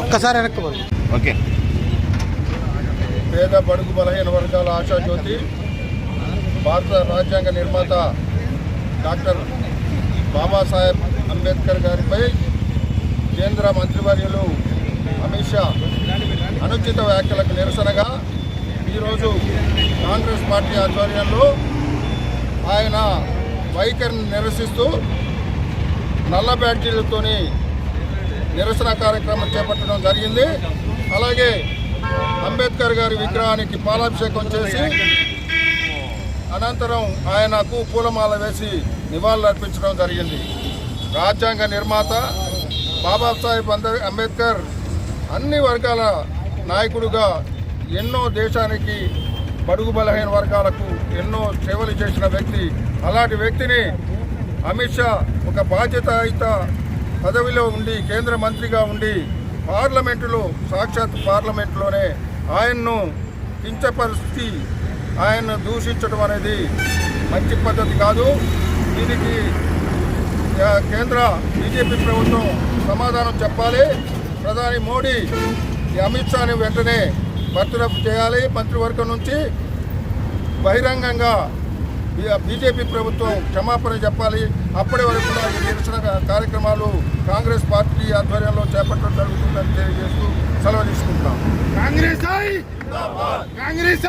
ఒక్కసారి వెనక్కి. ఓకే పేద బడుగు బలహీన వర్గాల ఆశాజ్యోతి భారత రాజ్యాంగ నిర్మాత డాక్టర్ బాబాసాహెబ్ అంబేద్కర్ గారిపై కేంద్ర మంత్రివర్యులు అమిత్ షా అనుచిత వ్యాఖ్యలకు నిరసనగా ఈరోజు కాంగ్రెస్ పార్టీ ఆధ్వర్యంలో ఆయన వైఖరిని నిరసిస్తూ నల్ల బ్యాడ్జీలతోని నిరసన కార్యక్రమం చేపట్టడం జరిగింది. అలాగే అంబేద్కర్ గారి విగ్రహానికి పాలాభిషేకం చేసి అనంతరం ఆయనకు పూలమాల వేసి నివాళులర్పించడం జరిగింది. రాజ్యాంగ నిర్మాత బాబాసాహెబ్ అంబే- అంబేద్కర్ అన్ని వర్గాల నాయకుడుగా ఎన్నో దేశానికి బడుగు బలహీన వర్గాలకు ఎన్నో సేవలు చేసిన వ్యక్తి. అలాంటి వ్యక్తిని అమిత్ షా ఒక బాధ్యతాయుత పదవిలో ఉండి కేంద్ర మంత్రిగా ఉండి పార్లమెంటులో సాక్షాత్ పార్లమెంటులోనే ఆయన్ను కించపరిచి ఆయన్ను దూషించడం అనేది మంచి పద్ధతి కాదు. దీనికి కేంద్ర బీజేపీ ప్రభుత్వం సమాధానం చెప్పాలి. ప్రధాని మోడీ అమిత్ షాని వెంటనే బర్తరఫ్ చేయాలి మంత్రివర్గం నుంచి. బహిరంగంగా బీజేపీ ప్రభుత్వం క్షమాపణ చెప్పాలి. అప్పటి వరకు కూడా ఈ నిరసన కార్యక్రమాలు కాంగ్రెస్ పార్టీ ఆధ్వర్యంలో చేపట్టడం జరుగుతుందని తెలియజేస్తూ సెలవు తీసుకుంటున్నాం. కాంగ్రెస్ కాంగ్రెస్